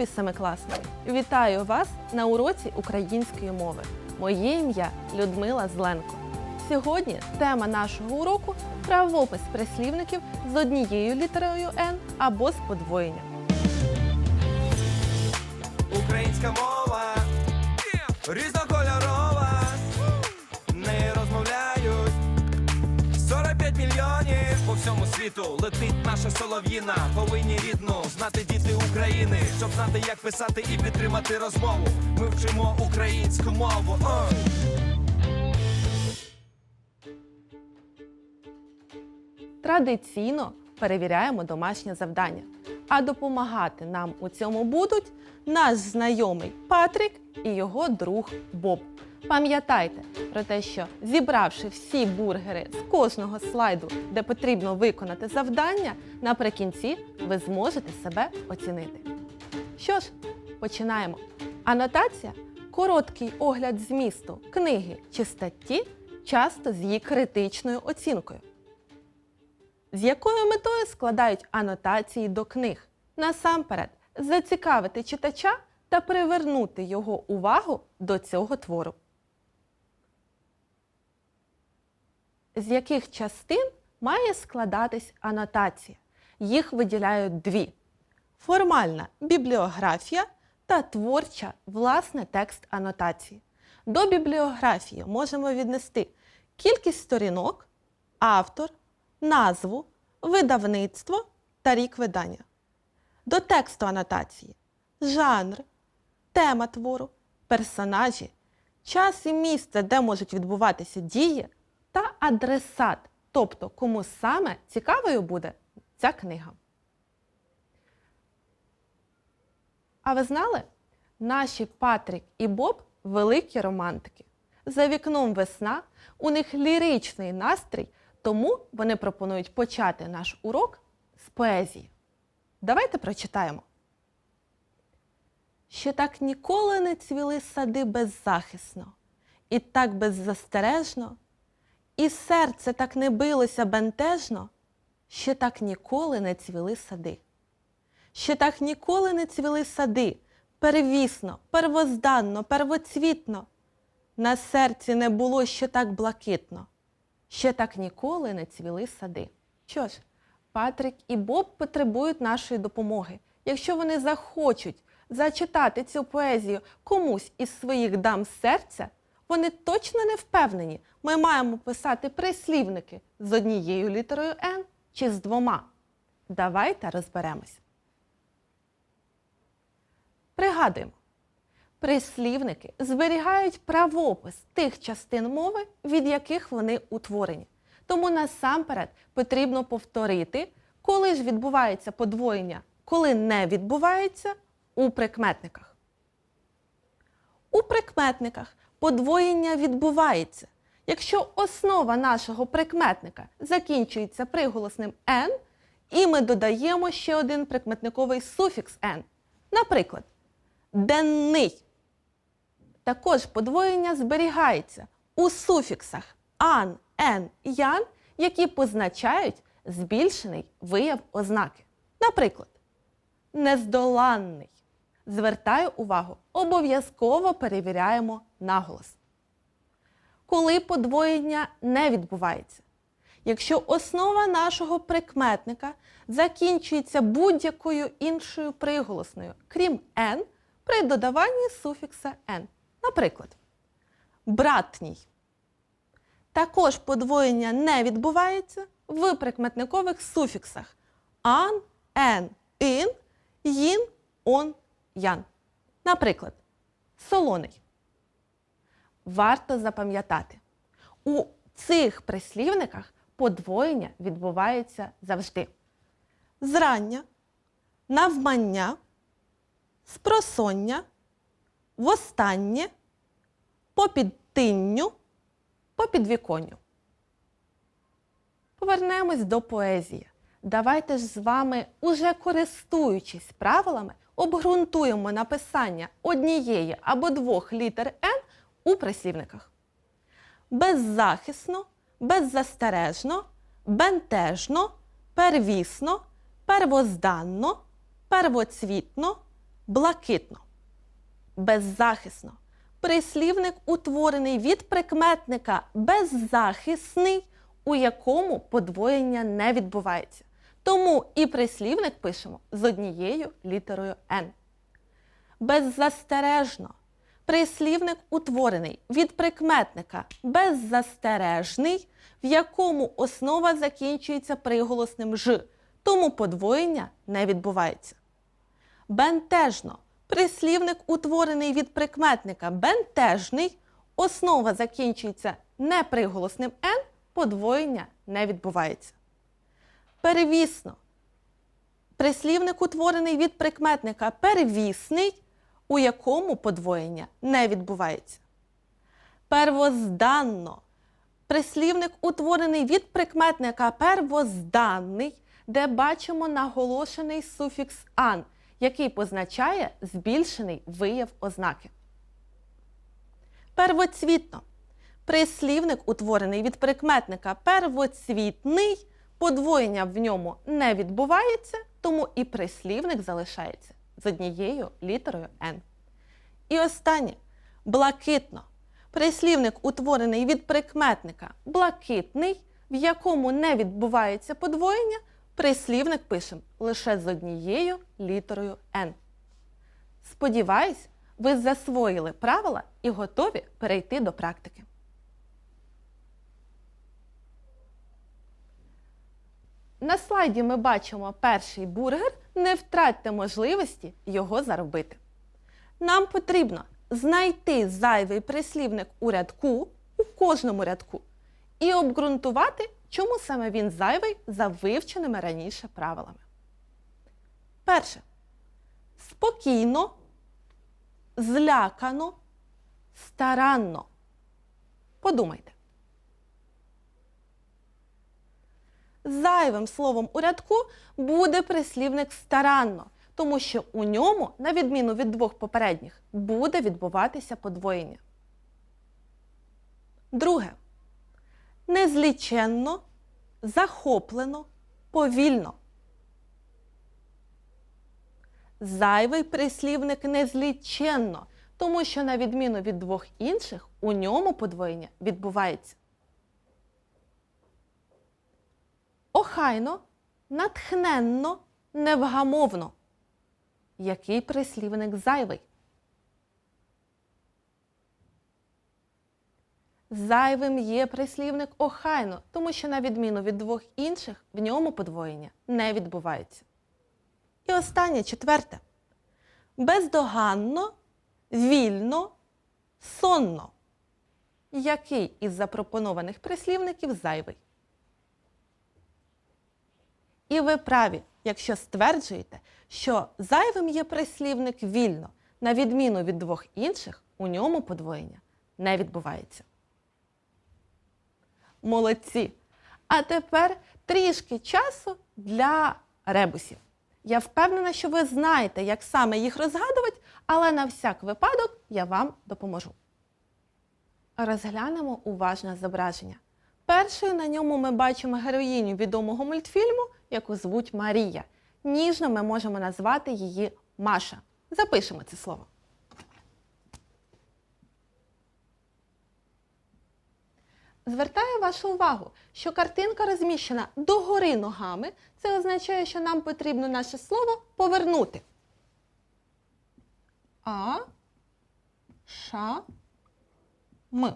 Любі семикласники! Вітаю вас на уроці української мови. Моє ім'я Людмила Зленко. Сьогодні тема нашого уроку правопис прислівників з однією літерою Н або з подвоєнням. Українська мова всьому світу летить наша солов'їна. Повинні рідну знати діти України, щоб знати, як писати і підтримати розмову. Ми вчимо українську мову. Ой! Традиційно перевіряємо домашнє завдання. А допомагати нам у цьому будуть наш знайомий Патрік і його друг Боб. Пам'ятайте про те, що зібравши всі бургери з кожного слайду, де потрібно виконати завдання, наприкінці ви зможете себе оцінити. Що ж, починаємо. Анотація короткий огляд змісту книги чи статті, часто з її критичною оцінкою. З якою метою складають анотації до книг? Насамперед, зацікавити читача та привернути його увагу до цього твору. З яких частин має складатись анотація? Їх виділяють дві: формальна бібліографія та творча власне текст анотації. До бібліографії можемо віднести кількість сторінок, автор, назву, видавництво та рік видання. До тексту анотації жанр, тема твору, персонажі, час і місце, де можуть відбуватися дії, та адресат, тобто кому саме цікавою буде ця книга. А ви знали? Наші Патрік і Боб великі романтики. За вікном весна, у них ліричний настрій, тому вони пропонують почати наш урок з поезії. Давайте прочитаємо. Ще так ніколи не цвіли сади беззахисно, і так беззастережно, і серце так не билося бентежно, ще так ніколи не цвіли сади. Ще так ніколи не цвіли сади, первісно, первозданно, первоцвітно. На серці не було ще так блакитно, ще так ніколи не цвіли сади. Що ж, Патрік і Боб потребують нашої допомоги. Якщо вони захочуть зачитати цю поезію комусь із своїх дам серця, вони точно не впевнені. Ми маємо писати прислівники з однією літерою Н чи з двома. Давайте розберемось. Пригадуємо, прислівники зберігають правопис тих частин мови, від яких вони утворені. Тому насамперед потрібно повторити, коли ж відбувається подвоєння, коли не відбувається у прикметниках. У прикметниках подвоєння відбувається, якщо основа нашого прикметника закінчується приголосним «н», і ми додаємо ще один прикметниковий суфікс «н». Наприклад, денний. Також подвоєння зберігається у суфіксах ан, ен, ян, які позначають збільшений вияв ознаки. Наприклад, нездоланний. Звертаю увагу, обов'язково перевіряємо наголос. Коли подвоєння не відбувається. Якщо основа нашого прикметника закінчується будь-якою іншою приголосною, крім «н», при додаванні суфікса «н». Наприклад, братній. Також подвоєння не відбувається в прикметникових суфіксах ан, ен, ін, їн, он, ян. Наприклад, солоний. Варто запам'ятати, у цих прислівниках подвоєння відбувається завжди. Зрання, навмання, спросоння, востаннє, попідтинню, попідвіконню. Повернемось до поезії. Давайте ж з вами, уже користуючись правилами, обґрунтуємо написання однієї або двох літер Н у прислівниках. Беззахисно, беззастережно, бентежно, первісно, первозданно, первоцвітно, Блакитно. Беззахисно. Прислівник утворений від прикметника беззахисний, у якому подвоєння не відбувається. Тому і прислівник пишемо з однією літерою Н. Беззастережно. Прислівник утворений від прикметника беззастережний, в якому основа закінчується приголосним ж, тому подвоєння не відбувається. Бентежно. Прислівник утворений від прикметника бентежний, основа закінчується неприголосним н, подвоєння не відбувається. Перевісно. Прислівник утворений від прикметника первісний, у якому подвоєння не відбувається. Первозданно. Прислівник утворений від прикметника первозданний, де бачимо наголошений суфікс ан, який позначає збільшений вияв ознаки. Первоцвітно. Прислівник утворений від прикметника первоцвітний, подвоєння в ньому не відбувається, тому і прислівник залишається з однією літерою Н. І останнє блакитно. Прислівник утворений від прикметника блакитний, в якому не відбувається подвоєння, прислівник пишемо лише з однією літерою Н. Сподіваюсь, ви засвоїли правила і готові перейти до практики. На слайді ми бачимо перший бургер. Не втратьте можливості його заробити. Нам потрібно знайти зайвий прислівник у рядку у кожному рядку і обґрунтувати, чому саме він зайвий за вивченими раніше правилами. Перше. Спокійно, злякано, старанно. Подумайте. Зайвим словом у рядку буде прислівник старанно, тому що у ньому, на відміну від двох попередніх, буде відбуватися подвоєння. Друге. Незліченно, захоплено, повільно. Зайвий прислівник незліченно, тому що, на відміну від двох інших, у ньому подвоєння відбувається. Охайно, натхненно, невгамовно. Який прислівник зайвий? Зайвим є прислівник охайно, тому що, на відміну від двох інших, в ньому подвоєння не відбувається. І останнє четверте. Бездоганно, вільно, сонно. Який із запропонованих прислівників зайвий? І ви праві, якщо стверджуєте, що зайвим є прислівник вільно, на відміну від двох інших, у ньому подвоєння не відбувається. Молодці! А тепер трішки часу для ребусів. Я впевнена, що ви знаєте, як саме їх розгадувати, але на всяк випадок я вам допоможу. Розглянемо уважне зображення. Першою на ньому ми бачимо героїню відомого мультфільму, яку звуть Марія. Ніжно ми можемо назвати її Маша. Запишемо це слово. Звертаю вашу увагу, що картинка розміщена догори ногами. Це означає, що нам потрібно наше слово повернути. А, ша, м.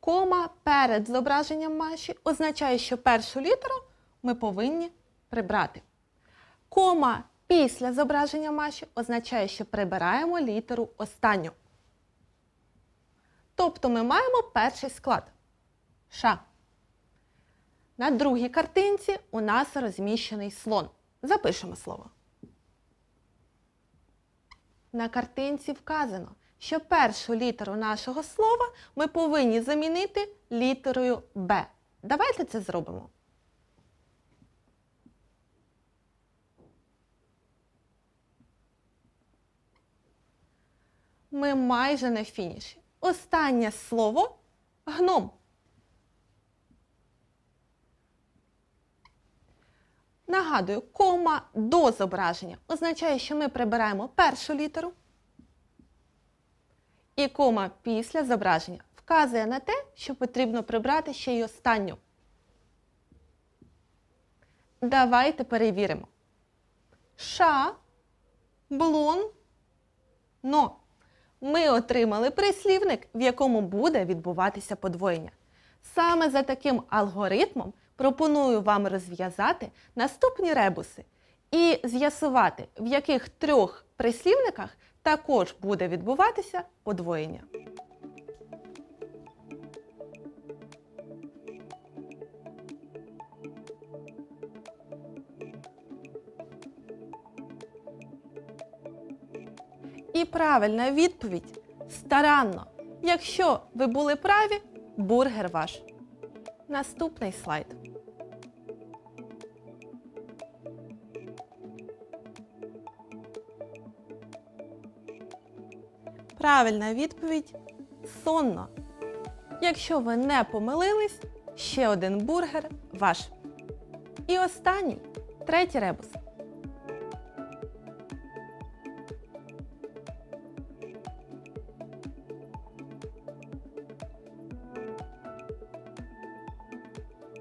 Кома перед зображенням Маші означає, що першу літеру ми повинні прибрати. Кома після зображення Маші означає, що прибираємо літеру останню. Тобто ми маємо перший склад Ша. На другій картинці у нас розміщений слон. Запишемо слово. На картинці вказано, що першу літеру нашого слова ми повинні замінити літерою Б. Давайте це зробимо. Ми майже на фініші. Останнє слово гном. Нагадую, кома до зображення означає, що ми прибираємо першу літеру. І кома після зображення вказує на те, що потрібно прибрати ще й останню. Давайте перевіримо. Ша, блон, но. Ми отримали прислівник, в якому буде відбуватися подвоєння. Саме за таким алгоритмом пропоную вам розв'язати наступні ребуси і з'ясувати, в яких трьох прислівниках також буде відбуватися подвоєння. Правильна відповідь старанно. Якщо ви були праві, бургер ваш. Наступний слайд. Правильна відповідь сонно. Якщо ви не помилились, ще один бургер ваш. І останній третій ребус.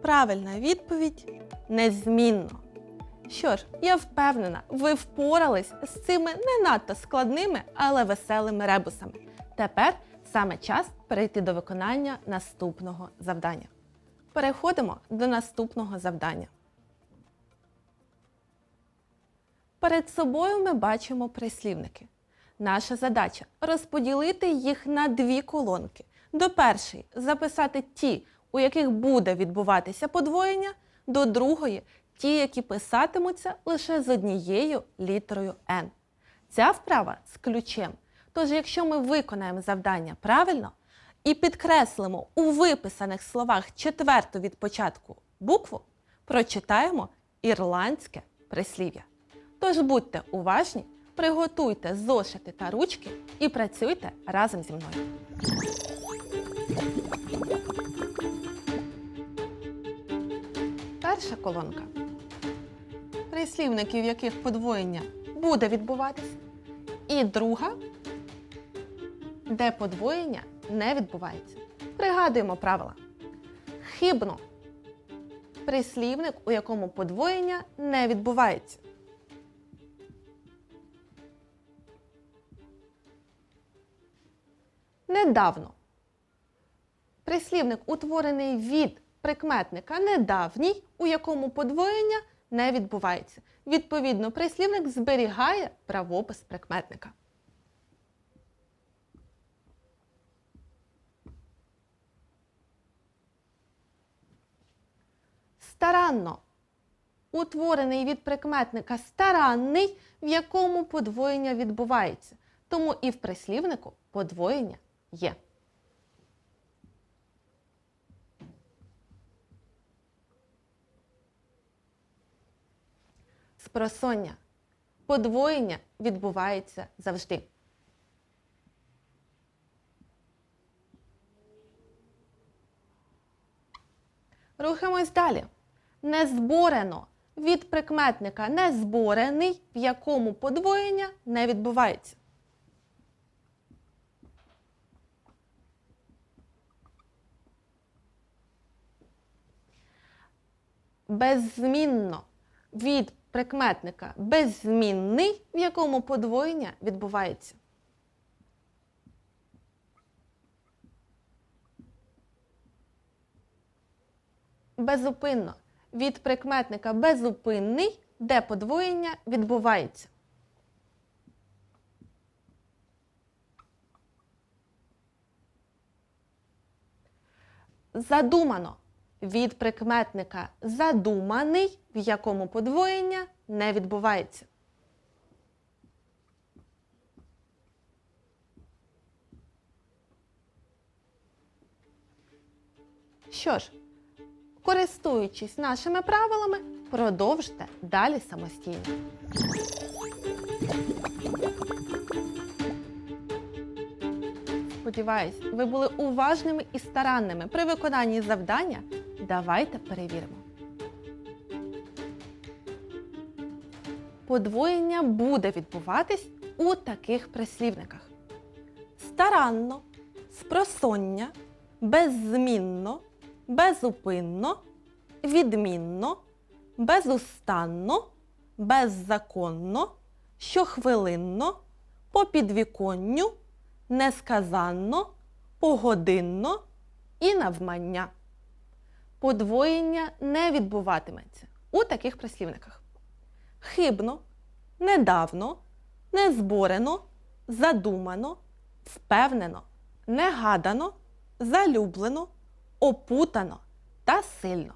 Правильна відповідь незмінно. Що ж, я впевнена, ви впорались з цими не надто складними, але веселими ребусами. Тепер саме час перейти до виконання наступного завдання. Переходимо до наступного завдання. Перед собою ми бачимо прислівники. Наша задача розподілити їх на дві колонки. До першої записати ті, у яких буде відбуватися подвоєння, до другої ті, які писатимуться лише з однією літерою N. Ця вправа з ключем. Тож, якщо ми виконаємо завдання правильно і підкреслимо у виписаних словах четверту від початку букву, прочитаємо ірландське прислів'я. Тож будьте уважні, приготуйте зошити та ручки і працюйте разом зі мною. Перша колонка. Прислівники, в яких подвоєння буде відбуватися. І друга, де подвоєння не відбувається. Пригадуємо правила. Хибно. Прислівник, у якому подвоєння не відбувається. Недавно. Прислівник утворений від прикметника недавній, у якому подвоєння не відбувається. Відповідно, прислівник зберігає правопис прикметника. Старанно. Утворений від прикметника старанний, в якому подвоєння відбувається. Тому і в прислівнику подвоєння є. Спросоння. Подвоєння відбувається завжди. Рухаємось далі. Незборено. Від прикметника незборений, в якому подвоєння не відбувається. Беззмінно від прикметника беззмінний, в якому подвоєння відбувається. Безупинно від прикметника безупинний, де подвоєння відбувається. Задумано від прикметника задуманий, в якому подвоєння не відбувається. Що ж, користуючись нашими правилами, продовжте далі самостійно. Сподіваюсь, ви були уважними і старанними при виконанні завдання. Давайте перевіримо. подвоєння буде відбуватись у таких прислівниках: старанно, спросоння, беззмінно, безупинно, відмінно, безустанно, беззаконно, щохвилинно, по підвіконню, несказанно, погодинно і навмання. Подвоєння не відбуватиметься у таких прислівниках: хибно, недавно, незборено, задумано, впевнено, негадано, залюблено, опутано та сильно.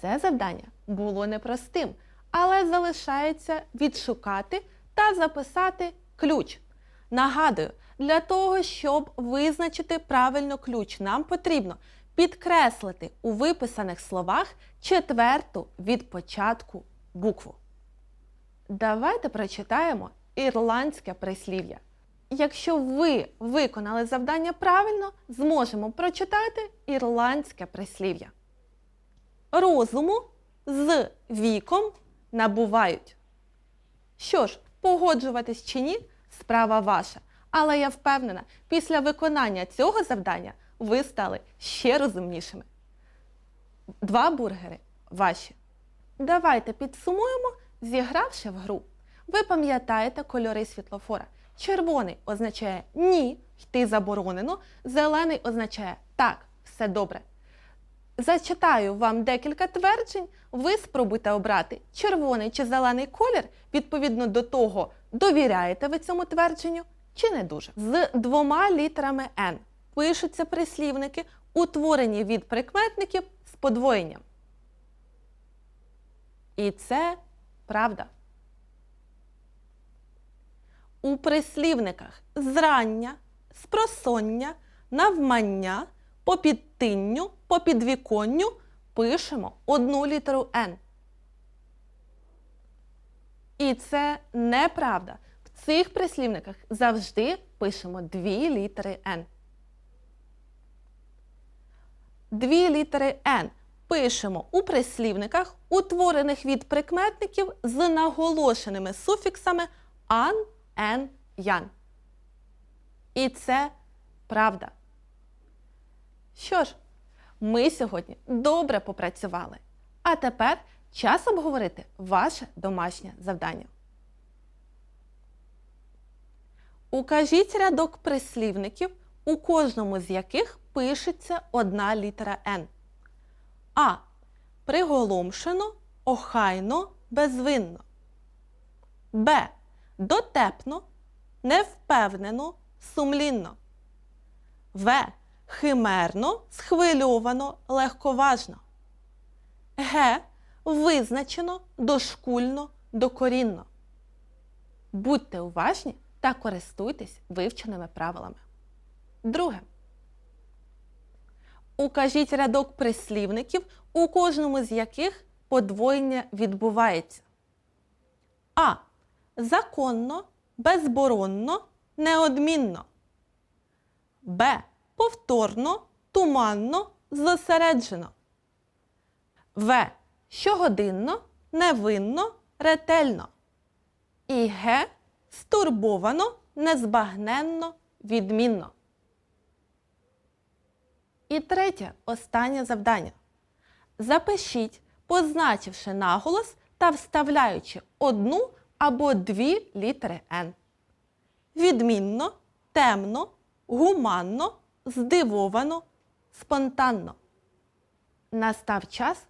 Це завдання було непростим, але залишається відшукати та записати ключ. Нагадую, для того, щоб визначити правильно ключ, нам потрібно підкреслити у виписаних словах четверту від початку букву. Давайте прочитаємо ірландське прислів'я. Якщо ви виконали завдання правильно, зможемо прочитати ірландське прислів'я. Розуму з віком набувають. Що ж, погоджуватись чи ні, справа ваша. Але я впевнена, після виконання цього завдання ви стали ще розумнішими. Два бургери ваші. Давайте підсумуємо, зігравши в гру. Ви пам'ятаєте кольори світлофора. Червоний означає ні, йти заборонено. Зелений означає так, все добре. Зачитаю вам декілька тверджень. Ви спробуйте обрати червоний чи зелений колір відповідно до того, довіряєте ви цьому твердженню чи не дуже. З двома літерами N пишуться прислівники, утворені від прикметників з подвоєнням. І це правда. У прислівниках зрання, спросоння, навмання, попідтинню, попідвіконню пишемо одну літеру Н. І це неправда. В цих прислівниках завжди пишемо дві літери Н. Дві літери Н пишемо у прислівниках, утворених від прикметників з наголошеними суфіксами ан, ен, ян. І це правда. Що ж, ми сьогодні добре попрацювали. А тепер час обговорити ваше домашнє завдання. Укажіть рядок прислівників, у кожному з яких пишеться одна літера Н. А. Приголомшено, охайно, безвинно. Б. Дотепно, невпевнено, сумлінно. В. Химерно, схвильовано, легковажно. Г. Визначено, дошкульно, докорінно. Будьте уважні та користуйтесь вивченими правилами. Друге. Укажіть рядок прислівників, у кожному з яких подвоєння відбувається. А. Законно, безборонно, неодмінно. Б. Повторно, туманно, зосереджено. В. Щогодинно, невинно, ретельно. І Г. Стурбовано, незбагненно, відмінно. І третє, останнє завдання. Запишіть, позначивши наголос та вставляючи одну або дві літери Н. Відмінно, темно, гуманно, здивовано, спонтанно. Настав час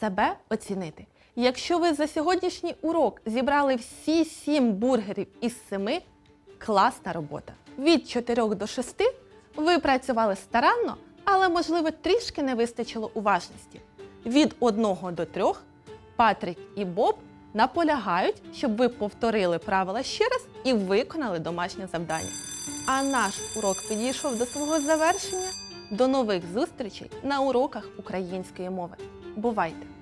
себе оцінити. Якщо ви за сьогоднішній урок зібрали всі сім бургерів із семи, класна робота. Від 4 до 6 ви працювали старанно, але, можливо, трішки не вистачило уважності. Від 1 до 3 Патрік і Боб наполягають, щоб ви повторили правила ще раз і виконали домашнє завдання. А наш урок підійшов до свого завершення. До нових зустрічей на уроках української мови. Бувайте!